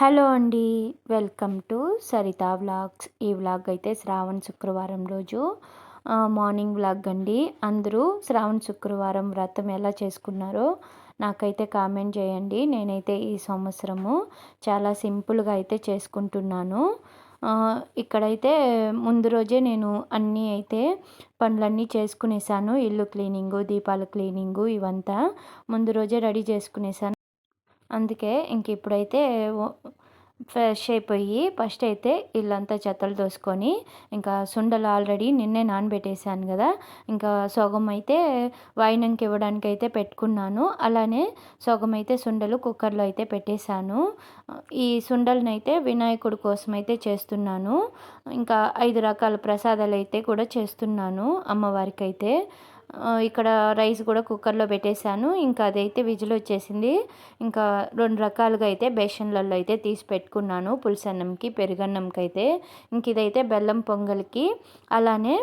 Hello అండి welcome to Saritha vlogs. ఈ vlog అయితే శ్రావణ శుక్రవారం రోజు. మార్నింగ్ వ్లాగ్ అండి. అందరూ శ్రావణ శుక్రవారం వ్రతం ఎలా చేసుకున్నారో నాకైతే కామెంట్ చేయండి. నేనైతే ఈ సంవత్సరము చాలా సింపుల్గా అయితే చేసుకుంటున్నాను. ఇక్కడైతే ముందు రోజే నేను అన్నీ అయితే పనులన్నీ చేసుకునేసాను. ఇల్లు క్లీనింగు దీపాల క్లీనింగు ఇవంతా ముందు రోజే రెడీ చేసుకునేసాను. అందుకే ఇంక ఇప్పుడైతే ఫ్రెష్ అయిపోయి ఫస్ట్ అయితే ఇల్లంతా చెత్తలు దోసుకొని ఇంకా సుండలు ఆల్రెడీ నిన్నే నానబెట్టేశాను కదా ఇంకా సొగం అయితే వాయినంకి ఇవ్వడానికి అయితే పెట్టుకున్నాను. అలానే సొగం అయితే సుండలు కుక్కర్లో అయితే పెట్టేశాను. ఈ సుండలను అయితే వినాయకుడి కోసం అయితే చేస్తున్నాను. ఇంకా ఐదు రకాల ప్రసాదాలు అయితే కూడా చేస్తున్నాను అమ్మవారికి అయితే ఇక్కడ రైస్ కూడా కుక్కర్లో పెట్టేశాను. ఇంకా అదైతే విజిల్ వచ్చేసింది. ఇంకా రెండు రకాలుగా అయితే బేషన్లలో అయితే తీసి పెట్టుకున్నాను. పులుసన్నంకి పెరుగన్నంకి అయితే ఇంక ఇదైతే బెల్లం పొంగల్కి. అలానే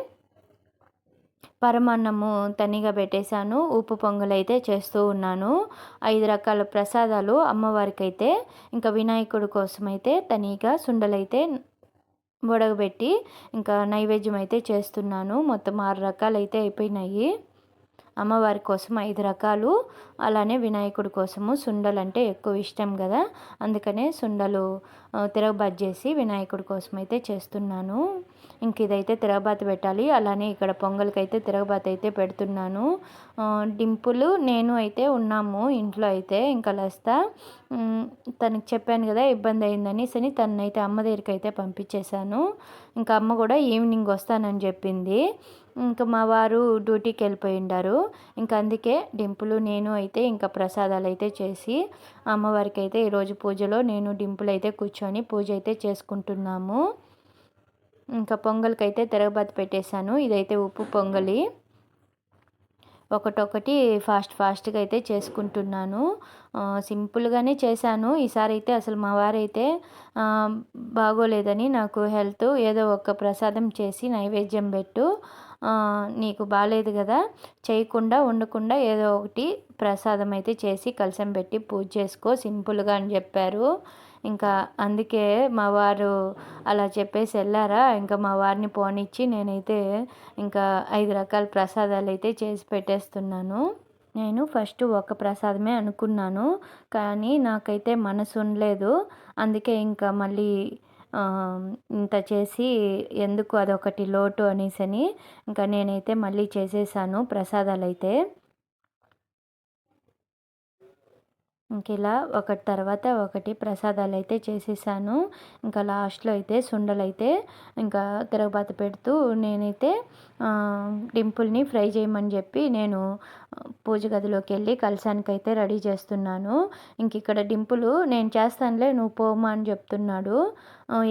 పరమాన్నము తనిగా పెట్టేశాను. ఉప్పు పొంగల్ అయితే చేస్తూ ఉన్నాను. ఐదు రకాల ప్రసాదాలు అమ్మవారికి అయితే ఇంకా వినాయకుడి కోసం అయితే తనిగా సుండలైతే ఉడకబెట్టి ఇంకా నైవేద్యం అయితే చేస్తున్నాను. మొత్తం ఆరు రకాలు అయితే అయిపోయినాయి. అమ్మవారి కోసం ఐదు రకాలు. అలానే వినాయకుడి కోసము సుండలు అంటే ఎక్కువ ఇష్టం కదా. అందుకనే సుండలు తిరగబాత్ చేసి వినాయకుడి కోసం అయితే చేస్తున్నాను. ఇంక ఇదైతే తిరగబాత్ పెట్టాలి. అలానే ఇక్కడ పొంగల్కి అయితే అయితే పెడుతున్నాను. డింపులు నేను అయితే ఉన్నాము ఇంట్లో అయితే ఇంకా లస్తా. తనకి చెప్పాను కదా ఇబ్బంది అయిందని సని తనైతే అమ్మ దగ్గరికి అయితే పంపించేశాను. ఇంకా అమ్మ కూడా ఈవినింగ్ వస్తానని చెప్పింది. ఇంకా మా వారు డ్యూటీకి వెళ్ళిపోయి ఉండారు ఇంకా అందుకే డింపులు నేను అయితే ఇంకా ప్రసాదాలు అయితే చేసి అమ్మవారికి అయితే ఈరోజు పూజలో నేను డింపులు అయితే కూర్చొని పూజ అయితే చేసుకుంటున్నాము. ఇంకా పొంగల్కి అయితే తిరగబాతి పెట్టేశాను. ఇదైతే ఉప్పు పొంగలి. ఒకటొకటి ఫాస్ట్ ఫాస్ట్గా అయితే చేసుకుంటున్నాను. సింపుల్గానే చేశాను. ఈసారి అయితే అసలు మా వారైతే బాగోలేదని నాకు హెల్త్ ఏదో ఒక ప్రసాదం చేసి నైవేద్యం పెట్టు నీకు బాగాలేదు కదా చేయకుండా ఉండకుండా ఏదో ఒకటి ప్రసాదం అయితే చేసి కలసం పెట్టి పూజ చేసుకో సింపుల్గా అని చెప్పారు. ఇంకా అందుకే మా వారు అలా చెప్పేసి వెళ్ళారా ఇంకా మా వారిని పోనిచ్చి నేనైతే ఇంకా ఐదు రకాల ప్రసాదాలు అయితే చేసి పెట్టేస్తున్నాను. నేను ఫస్ట్ ఒక ప్రసాదమే అనుకున్నాను కానీ నాకైతే మనసు ఉండలేదు. అందుకే ఇంకా మళ్ళీ ఇంత చేసి ఎందుకు అదొకటి లోటు అనేసని ఇంకా నేనైతే మళ్ళీ చేసేసాను ప్రసాదాలు అయితే ఇంక ఇలా ఒకటి తర్వాత ఒకటి ప్రసాదాలు అయితే చేసేసాను. ఇంకా లాస్ట్లో అయితే సుండలు అయితే ఇంకా తిరగబాత పెడుతూ నేనైతే డింపుల్ని ఫ్రై చేయమని చెప్పి నేను పూజ గదిలోకి వెళ్ళి కలసానికి అయితే రెడీ చేస్తున్నాను. ఇంక ఇక్కడ డింపులు నేను చేస్తానులే నువ్వు పోమా అని చెప్తున్నాడు.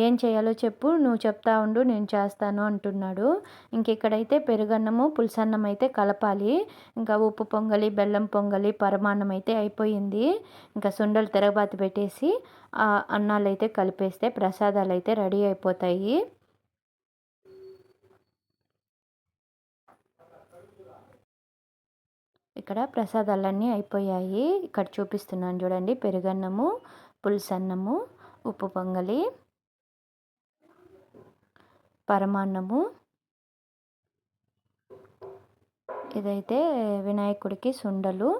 ఏం చేయాలో చెప్పు నువ్వు చెప్తా ఉండు నేను చేస్తాను అంటున్నాడు. ఇంక ఇక్కడైతే పెరుగన్నము పులుసన్నం అయితే కలపాలి. ఇంకా ఉప్పు పొంగలి బెల్లం పొంగలి పరమాన్నం అయితే అయిపోయింది. ఇంకా సుండలు తిరగబాతి పెట్టేసి అన్నాలు అయితే కలిపేస్తే ప్రసాదాలు అయితే రెడీ అయిపోతాయి. ఇక్కడ ప్రసాదాలన్నీ అయిపోయాయి. ఇక్కడ చూపిస్తున్నాను చూడండి. పెరుగన్నము పులుసన్నము ఉప్పు పొంగలి పరమాన్నము. ఇదైతే వినాయకుడికి సుండలు.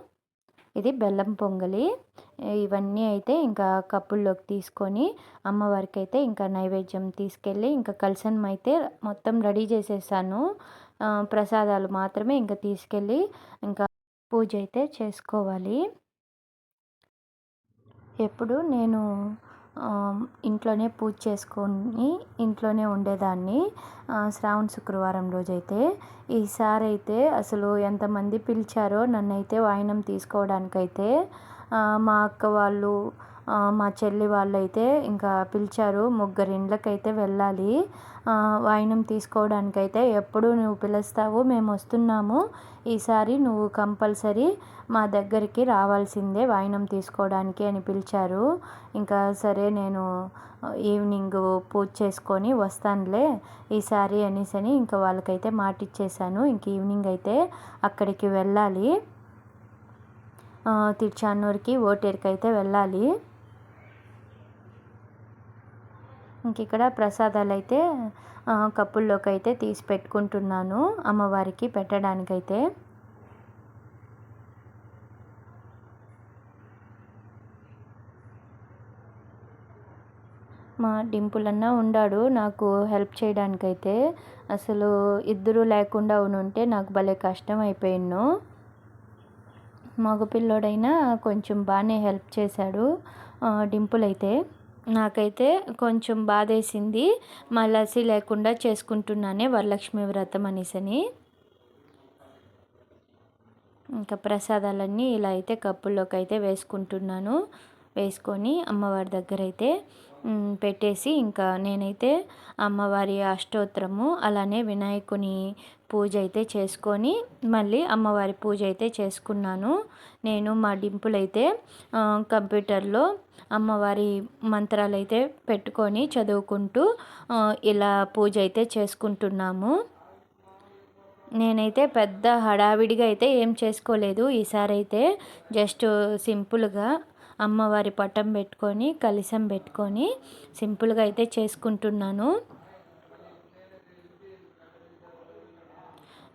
ఇది బెల్లం పొంగలి. ఇవన్నీ అయితే ఇంకా కప్పుల్లోకి తీసుకొని అమ్మవారికి అయితే ఇంకా నైవేద్యం తీసుకెళ్ళి ఇంకా కలసనం అయితే మొత్తం రెడీ చేసేసాను. ప్రసాదాలు మాత్రమే ఇంకా తీసుకెళ్ళి ఇంకా పూజ అయితే చేసుకోవాలి. ఎప్పుడు నేను ఇంట్లోనే పూజ చేసుకొని ఇంట్లోనే ఉండేదాన్ని. శ్రావణ శుక్రవారం రోజైతే. ఈసారి అయితే అసలు ఎంతమంది పిలిచారో నన్నైతే వాయినం తీసుకోవడానికైతే మా అక్క వాళ్ళు మా చెల్లి వాళ్ళు అయితే ఇంకా పిలిచారు ముగ్గురు ఇండ్లకైతే వెళ్ళాలి. వాయినం తీసుకోవడానికైతే ఎప్పుడు నువ్వు పిలుస్తావు మేము వస్తున్నాము. ఈసారి నువ్వు కంపల్సరీ మా దగ్గరికి రావాల్సిందే వాయినం తీసుకోవడానికి అని పిలిచారు. ఇంకా సరే నేను ఈవినింగ్ పూజ చేసుకొని వస్తానులే ఈసారి అనేసి అని ఇంకా వాళ్ళకైతే మాట ఇచ్చేసాను ఇంక ఈవినింగ్ అయితే అక్కడికి వెళ్ళాలి. తిరుచానూరుకి ఓటేరుకి అయితే వెళ్ళాలి. ఇంక ఇక్కడ ప్రసాదాలు అయితే కప్పుల్లోకి అయితే తీసి పెట్టుకుంటున్నాను అమ్మవారికి పెట్టడానికైతే. మా డింపుల్ అన్న ఉండాడు నాకు హెల్ప్ చేయడానికైతే. అసలు ఇద్దరు లేకుండా ఉంటే నాకు భలే కష్టం అయిపోయిన్ను మగపిల్లోడైనా కొంచెం బాగానే హెల్ప్ చేశాడు డింపుల్ అయితే నాకైతే కొంచెం బాధేసింది. మా లస్సీ లేకుండా చేసుకుంటున్నానే వరలక్ష్మి వ్రతం అనేసని. ఇంకా ప్రసాదాలన్నీ ఇలా అయితే కప్పుల్లోకి అయితే వేసుకుంటున్నాను. వేసుకొని అమ్మవారి దగ్గర అయితే పెట్టేసి ఇంకా నేనైతే అమ్మవారి అష్టోత్తరము అలానే వినాయకుని పూజ అయితే చేసుకొని మళ్ళీ అమ్మవారి పూజ అయితే చేసుకున్నాను. నేను మా డింపుల్ అయితే కంప్యూటర్లో అమ్మవారి మంత్రాలు అయితే పెట్టుకొని చదువుకుంటూ ఇలా పూజ అయితే చేసుకుంటున్నాము. నేనైతే పెద్ద హడావిడిగా అయితే ఏం చేసుకోలేదు. ఈసారి అయితే జస్ట్ సింపుల్గా అమ్మవారి పటం పెట్టుకొని కలిసం పెట్టుకొని సింపుల్గా అయితే చేసుకుంటున్నాను.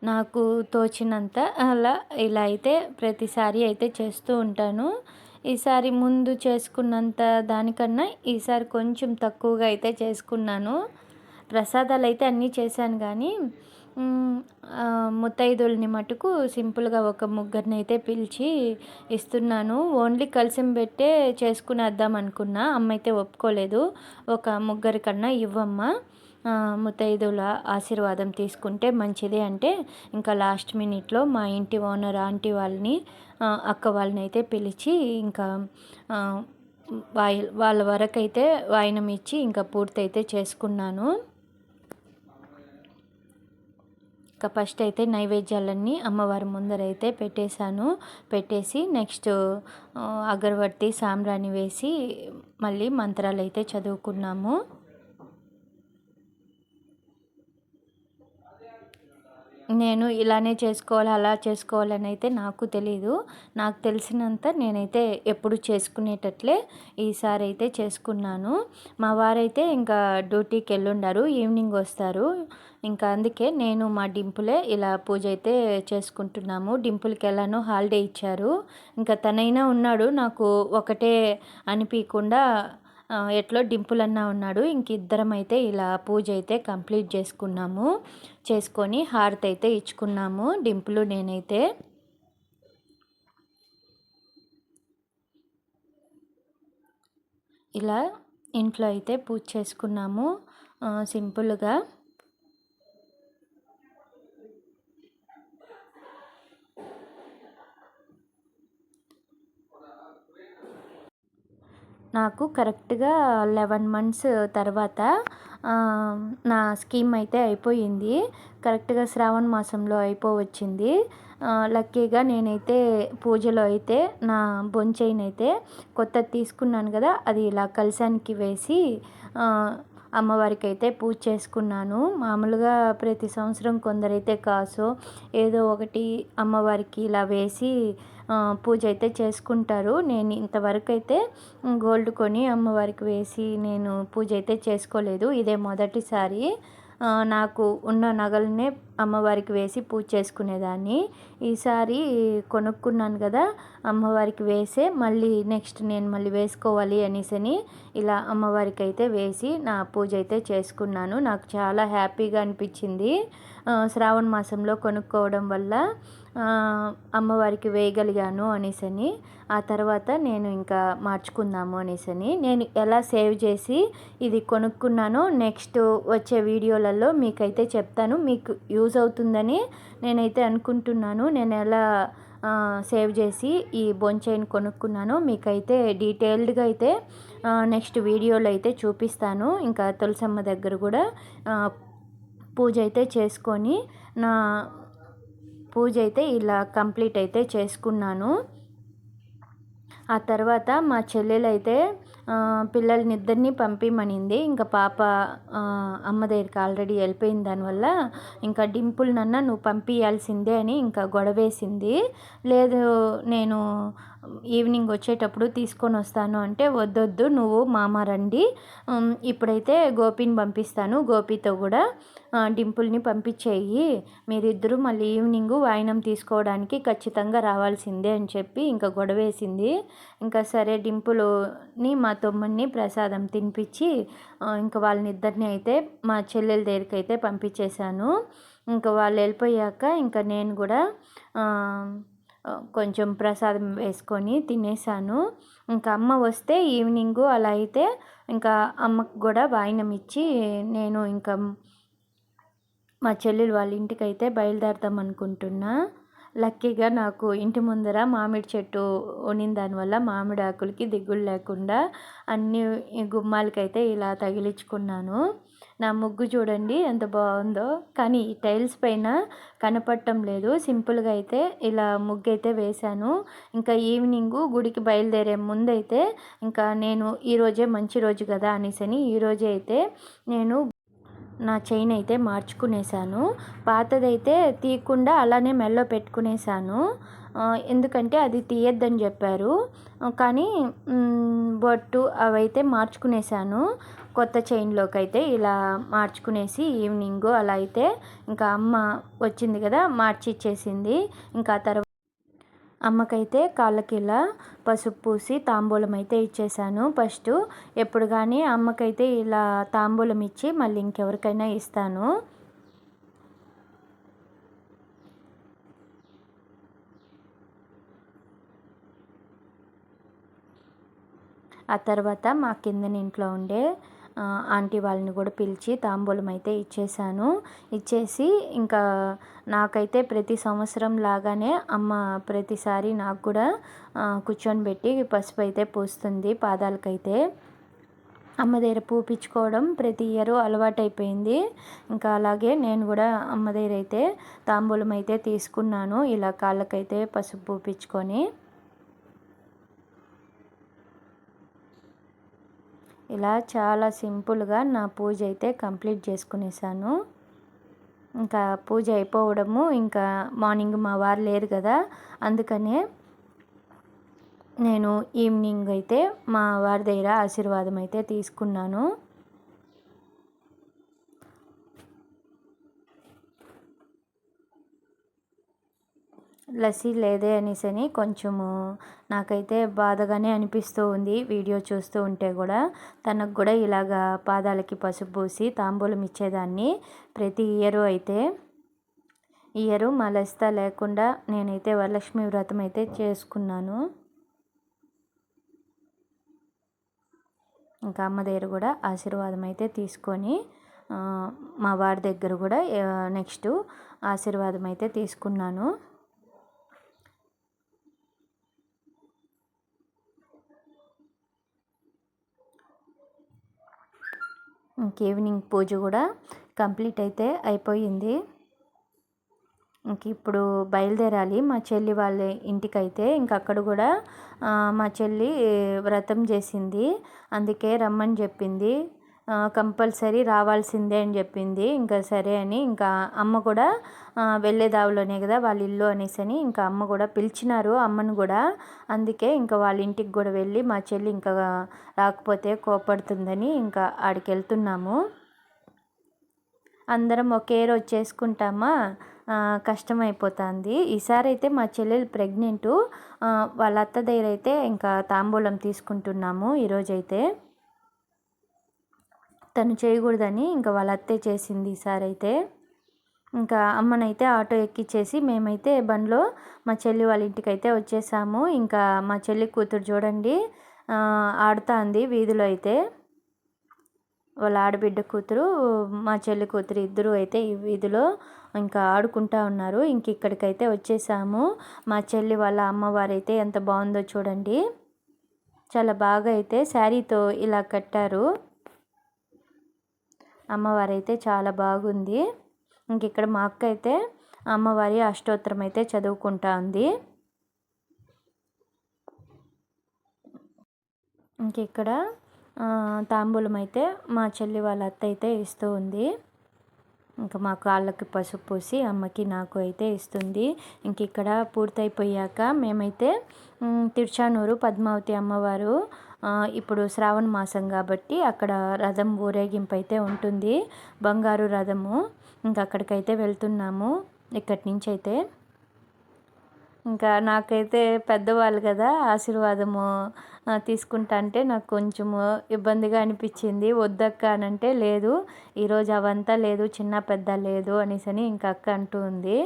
నాకు తోచినంత అలా ఇలా అయితే ప్రతిసారి అయితే చేస్తూ ఉంటాను. ఈసారి ముందు చేసుకున్నంత దానికన్నా ఈసారి కొంచెం తక్కువగా అయితే చేసుకున్నాను. ప్రసాదాలు అయితే అన్నీ చేశాను కానీ ముత్తైదుల్ని మటుకు సింపుల్గా ఒక ముగ్గురిని అయితే పిలిచి ఇస్తున్నాను. ఓన్లీ కలిసి పెట్టే చేసుకునేద్దాం అనుకున్నా. అమ్మ అయితే ఒప్పుకోలేదు. ఒక ముగ్గురి కన్నా ఇవ్వమ్మ. ముత్తైదుల ఆశీర్వాదం తీసుకుంటే మంచిది అంటే ఇంకా లాస్ట్ మినిట్లో మా ఇంటి ఓనర్ ఆంటీ వాళ్ళని అక్క వాళ్ళని అయితే పిలిచి ఇంకా వాయి వాళ్ళ వరకు అయితే వాయినం ఇచ్చి ఇంకా పూర్తి చేసుకున్నాను. ఇంకా ఫస్ట్ అయితే నైవేద్యాలన్నీ అమ్మవారి ముందర అయితే పెట్టేశాను. పెట్టేసి నెక్స్ట్ అగరబత్తి సాంబ్రాణి వేసి మళ్ళీ మంత్రాలు అయితే చదువుకున్నాము. నేను ఇలానే చేసుకోవాలి అలా చేసుకోవాలని అయితే నాకు తెలీదు. నాకు తెలిసినంత నేనైతే ఎప్పుడు చేసుకునేటట్లే ఈసారి అయితే చేసుకున్నాను. మా వారైతే ఇంకా డ్యూటీకి వెళ్ళుండారు ఈవినింగ్ వస్తారు. ఇంకా అందుకే నేను మా డింపులే ఇలా పూజ అయితే చేసుకుంటున్నాము. డింపుల్కి ఎలానో హాలిడే ఇచ్చారు. ఇంకా తనైనా ఉన్నాడు నాకు ఒకటే అనిపించకుండా ఎట్లో డింపులన్నా ఉన్నాడు. ఇంక ఇద్దరం అయితే ఇలా పూజ అయితే కంప్లీట్ చేసుకున్నాము. చేసుకొని హారతి అయితే ఇచ్చుకున్నాము. డింపులు నేనైతే. ఇలా ఇంట్లో అయితే పూజ చేసుకున్నాము. సింపుల్గా. నాకు కరెక్ట్గా లెవెన్ మంత్స్ తర్వాత నా స్కీమ్ అయితే అయిపోయింది. కరెక్ట్గా శ్రావణ మాసంలో అయిపోవచ్చింది. లక్కీగా నేనైతే పూజలో అయితే నా బొంచైన్ అయితే కొత్తది తీసుకున్నాను కదా అది ఇలా కలశానికి వేసి అమ్మవారికి అయితే పూజ చేసుకున్నాను. మామూలుగా ప్రతి సంవత్సరం కొందరైతే కాసు ఏదో ఒకటి అమ్మవారికి ఇలా వేసి పూజ అయితే చేసుకుంటారు. నేను ఇంతవరకు అయితే గోల్డ్ కొని అమ్మవారికి వేసి నేను పూజ అయితే చేసుకోలేదు. ఇదే మొదటిసారి. నాకు ఉన్న నగలనే అమ్మవారికి వేసి పూజ చేసుకునేదాన్ని. ఈసారి కొనుక్కున్నాను కదా అమ్మవారికి వేసే మళ్ళీ నెక్స్ట్ నేను మళ్ళీ వేసుకోవాలి అనేసి ఇలా అమ్మవారికి అయితే వేసి నా పూజ అయితే చేసుకున్నాను. నాకు చాలా హ్యాపీగా అనిపించింది. శ్రావణ మాసంలో కొనుక్కోవడం వల్ల అమ్మవారికి వేయగలిగాను అనేసని ఆ తర్వాత నేను ఇంకా మార్చుకుందాము అనేసని నేను ఎలా సేవ్ చేసి ఇది కొనుక్కున్నానో నెక్స్ట్ వచ్చే వీడియోలలో మీకైతే చెప్తాను. మీకు యూజ్ అవుతుందని నేనైతే అనుకుంటున్నాను. నేను ఎలా సేవ్ చేసి ఈ బొంచైన్ కొనుక్కున్నాను మీకైతే డీటెయిల్డ్గా అయితే నెక్స్ట్ వీడియోలో అయితే చూపిస్తాను. ఇంకా తులసమ్మ దగ్గర కూడా పూజ అయితే చేసుకొని నా పూజ అయితే ఇలా కంప్లీట్ అయితే చేసుకున్నాను. ఆ తర్వాత మా చెల్లెలైతే పిల్లల్ని ఇద్దరిని పంపిమనింది. ఇంకా పాప అమ్మ దగ్గరికి ఆల్రెడీ వెళ్ళిపోయింది. దానివల్ల ఇంకా డింపుల్నన్నా నువ్వు పంపించాల్సిందే అని ఇంకా గొడవేసింది. లేదు నేను ఈవినింగ్ వచ్చేటప్పుడు తీసుకొని వస్తాను అంటే వద్దొద్దు నువ్వు మామ రండి. ఇప్పుడైతే గోపిని పంపిస్తాను. గోపితో కూడా డింపుల్ని పంపించేయి. మీరిద్దరూ మళ్ళీ ఈవినింగ్ వాయినం తీసుకోవడానికి ఖచ్చితంగా రావాల్సిందే అని చెప్పి ఇంకా గొడవేసింది. ఇంకా సరే డింపుల్ని మా తమ్ముడిని ప్రసాదం తినిపించి ఇంకా వాళ్ళనిద్దరిని అయితే మా చెల్లెల దగ్గరికి అయితే పంపించేశాను. ఇంకా వాళ్ళు వెళ్ళిపోయాక ఇంకా నేను కూడా కొంచెం ప్రసాదం వేసుకొని తినేసాను. ఇంకా అమ్మ వస్తే ఈవినింగ్ అలా అయితే ఇంకా అమ్మకు కూడా వాయినం ఇచ్చి నేను ఇంకా మా చెల్లెలు వాళ్ళ ఇంటికి అయితే బయలుదేరదాం అనుకుంటున్నా. లక్కీగా నాకు ఇంటి ముందర మామిడి చెట్టు ఉనిన దానివల్ల మామిడి ఆకులకి దిగులు లేకుండా అన్ని గుమ్మాలకైతే ఇలా తగిలించుకున్నాను. నా ముగ్గు చూడండి ఎంత బాగుందో. కానీ ఈ టైల్స్ పైన కనపడటం లేదు. సింపుల్గా అయితే ఇలా ముగ్గు అయితే వేశాను. ఇంకా ఈవినింగ్ గుడికి బయలుదేరే ముందైతే ఇంకా నేను ఈరోజే మంచి రోజు కదా అనేసని ఈరోజే అయితే నేను నా చైన్ అయితే మార్చుకునేసాను పాతదైతే తీయకుండా అలానే మెల్లో పెట్టుకునేసాను ఎందుకంటే అది తీయద్దని చెప్పారు. కానీ బొట్టు అవైతే మార్చుకునేసాను కొత్త చైన్లోకి అయితే ఇలా మార్చుకునేసి ఈవినింగ్ అలా అయితే ఇంకా అమ్మ వచ్చింది కదా మార్చి ఇచ్చేసింది ఇంకా తర్వాత అమ్మకైతే కాళ్ళకి ఇలా పసుపు పూసి తాంబూలం అయితే ఇచ్చేసాను. ఫస్ట్ ఎప్పుడు కానీ అమ్మకైతే ఇలా తాంబూలం ఇచ్చి మళ్ళీ ఇంకెవరికైనా ఇస్తాను. ఆ తర్వాత మా కిందన ఇంట్లో ఉండే ఆంటీ వాళ్ళని కూడా పిలిచి తాంబూలం అయితే ఇచ్చేసాను ఇచ్చేసి ఇంకా నాకైతే ప్రతి సంవత్సరం లాగానే అమ్మ ప్రతిసారి నాకు కూడా కూర్చొని పెట్టి పసుపు అయితే పూస్తుంది పాదాలకైతే. అమ్మ దగ్గర పూపించుకోవడం ప్రతి ఇయర్ అలవాటైపోయింది. ఇంకా అలాగే నేను కూడా అమ్మ దగ్గర అయితే తాంబూలం అయితే తీసుకున్నాను. ఇలా కాళ్ళకైతే పసుపు పూపించుకొని. ఇలా చాలా సింపుల్గా నా పూజ అయితే కంప్లీట్ చేసుకునేసాను. ఇంకా పూజ అయిపోవడము ఇంకా మార్నింగ్ మా వారు లేరు కదా అందుకనే నేను ఈవినింగ్ అయితే మా వారి దగ్గర ఆశీర్వాదం అయితే తీసుకున్నాను. లస్సీ లేదే అనేసని కొంచెము నాకైతే బాధగానే అనిపిస్తూ ఉంది వీడియో చూస్తూ ఉంటే కూడా. తనకు కూడా ఇలాగా పాదాలకి పసుపు పూసి తాంబూలం ఇచ్చేదాన్ని ప్రతి ఇయరు అయితే. ఇయరు మా లసిత లేకుండా నేనైతే వరలక్ష్మి వ్రతం అయితే చేసుకున్నాను. ఇంకా అమ్మ దగ్గర కూడా ఆశీర్వాదం అయితే తీసుకొని మా వారి దగ్గర కూడా నెక్స్ట్ ఆశీర్వాదం అయితే తీసుకున్నాను. ఇంక ఈవినింగ్ పూజ కూడా కంప్లీట్ అయితే అయిపోయింది. ఇంక ఇప్పుడు బయలుదేరాలి. మా చెల్లి వాళ్ళ ఇంటికైతే ఇంక అక్కడ కూడా మా చెల్లి వ్రతం చేసింది. అందుకే రమ్మని చెప్పింది. కంపల్సరీ రావాల్సిందే అని చెప్పింది. ఇంకా సరే అని ఇంకా అమ్మ కూడా వెళ్ళేదావులోనే కదా వాళ్ళ ఇల్లు అనేసి అని ఇంకా అమ్మ కూడా పిలిచినారు. అమ్మను కూడా అందుకే ఇంకా వాళ్ళ ఇంటికి కూడా వెళ్ళి మా చెల్లి ఇంకా రాకపోతే కోపడుతుందని ఇంకా ఆడికి వెళ్తున్నాము. అందరం ఒకే రోజు చేసుకుంటామా? కష్టమైపోతుంది. ఈసారి అయితే మా చెల్లెలు ప్రెగ్నెంటు. వాళ్ళ అత్త దగ్గర అయితే ఇంకా తాంబూలం తీసుకుంటున్నాము ఈరోజైతే. తను చేయకూడదని ఇంకా వాళ్ళ అత్తే చేసింది ఈసారి అయితే. ఇంకా అమ్మనైతే ఆటో ఎక్కిచ్చేసి మేమైతే బండ్లో మా చెల్లి వాళ్ళ ఇంటికి అయితే వచ్చేసాము. ఇంకా మా చెల్లి కూతురు చూడండి ఆడుతుంది వీధిలో అయితే. వాళ్ళ ఆడబిడ్డ కూతురు మా చెల్లి కూతురు ఇద్దరు అయితే ఈ వీధిలో ఇంకా ఆడుకుంటా ఉన్నారు. ఇంక ఇక్కడికైతే వచ్చేసాము. మా చెల్లి వాళ్ళ అమ్మవారు అయితే ఎంత బాగుందో చూడండి. చాలా బాగా అయితే శారీతో ఇలా కట్టారు. అమ్మవారు అయితే చాలా బాగుంది. ఇంక ఇక్కడ మా అక్క అయితే అమ్మవారి అష్టోత్తరం అయితే చదువుకుంటా ఉంది. ఇంక ఇక్కడ తాంబూలం అయితే మా చెల్లి వాళ్ళ అత్త అయితే ఇస్తూ ఉంది. ఇంకా మా కాళ్ళకి పసుపు పూసి అమ్మకి నాకు అయితే ఇస్తుంది. ఇంక ఇక్కడ పూర్తయిపోయాక మేమైతే తిరుచానూరు పద్మావతి అమ్మవారు ఇప్పుడు శ్రావణ మాసం కాబట్టి అక్కడ రథం ఊరేగింపు అయితే ఉంటుంది. బంగారు రథము. ఇంకా అక్కడికైతే వెళ్తున్నాము. ఇక్కడి నుంచి అయితే ఇంకా నాకైతే పెద్దవాళ్ళు కదా ఆశీర్వాదము తీసుకుంటా అంటే నాకు కొంచెము ఇబ్బందిగా అనిపించింది. వద్దక్క అని అంటే లేదు. ఈరోజు అవంతా లేదు చిన్న పెద్ద లేదు అనేసి అని ఇంకా అక్క అంటూ ఉంది.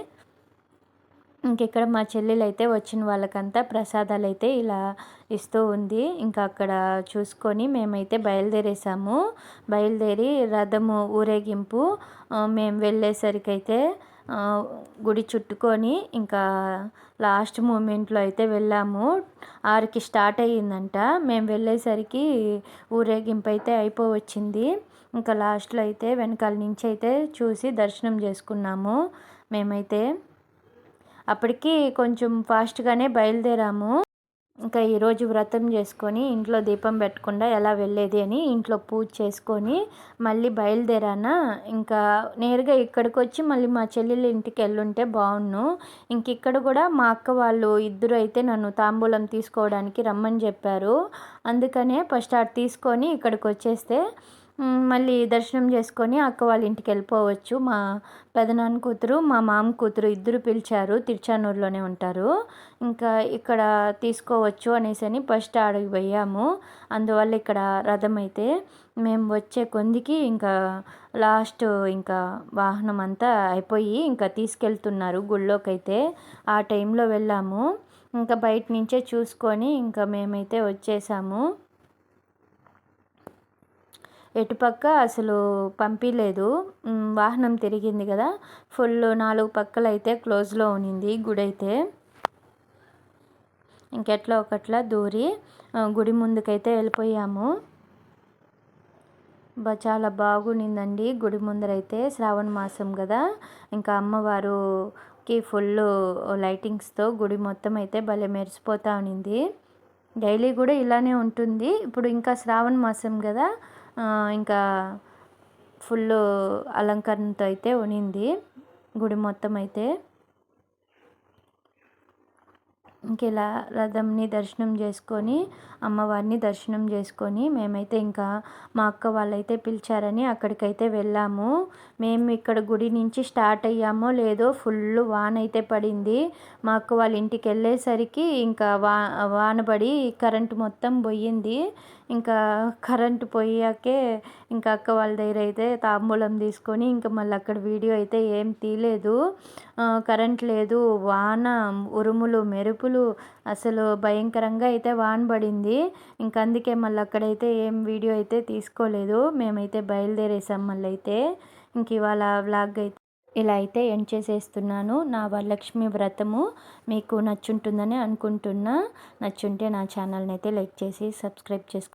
ఇంకెక్కడ మా చెల్లెలు అయితే వచ్చిన వాళ్ళకంతా ప్రసాదాలు అయితే ఇలా ఇస్తూ ఉంది. ఇంకా అక్కడ చూసుకొని మేమైతే బయలుదేరేసాము. బయలుదేరి రథము ఊరేగింపు మేము వెళ్ళేసరికి అయితే గుడి చుట్టుకొని ఇంకా లాస్ట్ మూమెంట్లో అయితే వెళ్ళాము. ఆరుకి స్టార్ట్ అయ్యిందంట. మేము వెళ్ళేసరికి ఊరేగింపు అయితే అయిపోవచ్చింది. ఇంకా లాస్ట్లో అయితే వెనకాల నుంచి అయితే చూసి దర్శనం చేసుకున్నాము. మేమైతే అప్పటికి కొంచెం ఫాస్ట్గానే బయలుదేరాము. ఇంకా ఈరోజు వ్రతం చేసుకొని ఇంట్లో దీపం పెట్టకుండా ఎలా వెళ్ళేది అని ఇంట్లో పూజ చేసుకొని మళ్ళీ బయలుదేరానా? ఇంకా నేరుగా ఇక్కడికి వచ్చి మళ్ళీ మా చెల్లెళ్ళ ఇంటికి వెళ్ళుంటే బాగుండు ఇంక ఇక్కడ కూడా మా అక్క వాళ్ళు ఇద్దరు అయితే నన్ను తాంబూలం తీసుకోవడానికి రమ్మని చెప్పారు. అందుకనే ఫస్ట్ అటు తీసుకొని ఇక్కడికి వచ్చేస్తే మళ్ళీ దర్శనం చేసుకొని అక్క వాళ్ళ ఇంటికి వెళ్ళిపోవచ్చు. మా పెదనాన్న కూతురు మా మామ కూతురు ఇద్దరు పిలిచారు. తిరుచానూరులోనే ఉంటారు. ఇంకా ఇక్కడ తీసుకోవచ్చు అనేసి అని ఫస్ట్ ఆడికి పోయాము. అందువల్ల ఇక్కడ రథం అయితే మేము వచ్చే కొందికి ఇంకా లాస్ట్ ఇంకా వాహనం అంతా అయిపోయి ఇంకా తీసుకెళ్తున్నారు గుళ్ళోకైతే. ఆ టైంలో వెళ్ళాము. ఇంకా బయట నుంచే చూసుకొని ఇంకా మేమైతే వచ్చేసాము. ఎటుపక్క అసలు పంపించలేదు వాహనం తిరిగింది కదా. ఫుల్ నాలుగు పక్కలు అయితే క్లోజ్లో ఉన్నింది గుడి అయితే ఇంకెట్లా ఒకట్లా దూరి గుడి ముందుకైతే వెళ్ళిపోయాము. బా చాలా బాగుండిందండి గుడి ముందరైతే శ్రావణ మాసం కదా. ఇంకా అమ్మవారుకి ఫుల్ లైటింగ్స్తో గుడి మొత్తం అయితే భలే మెరిసిపోతూ ఉన్నింది డైలీ కూడా ఇలానే ఉంటుంది. ఇప్పుడు ఇంకా శ్రావణ మాసం కదా. ఇంకా ఫుల్ అలంకరణతో అయితే ఉనింది. గుడి మొత్తం అయితే. ఇంక ఇలా రథంని దర్శనం చేసుకొని అమ్మవారిని దర్శనం చేసుకొని మేమైతే ఇంకా మా అక్క వాళ్ళైతే పిలిచారని అక్కడికైతే వెళ్ళాము. మేము ఇక్కడ గుడి నుంచి స్టార్ట్ అయ్యామో లేదో ఫుల్ వాన అయితే పడింది. మా అక్క వాళ్ళ ఇంటికి వెళ్ళేసరికి ఇంకా వా వాన పడి కరెంటు మొత్తం పోయింది. ఇంకా కరెంటు పోయాకే ఇంకా అక్క వాళ్ళ దగ్గర అయితే తాంబూలం తీసుకొని ఇంకా మళ్ళీ అక్కడ వీడియో అయితే ఏం తీయలేదు. కరెంట్ లేదు వాన ఉరుములు మెరుపులు అసలు భయంకరంగా అయితే వాన పడింది. ఇంక అందుకే మళ్ళీ అక్కడైతే ఏం వీడియో అయితే తీసుకోలేదు. మేమైతే బయలుదేరేసాం మళ్ళీ అయితే. ఇంక ఇవాళ వ్లాగ్ అయితే ఇలా అయితే ఎండ్ చేసేస్తున్నాను. నా వరలక్ష్మి వ్రతము మీకు నచ్చుంటుందని అనుకుంటున్నా. నచ్చుంటే నా ఛానల్ని అయితే లైక్ చేసి సబ్స్క్రైబ్ చేసుకో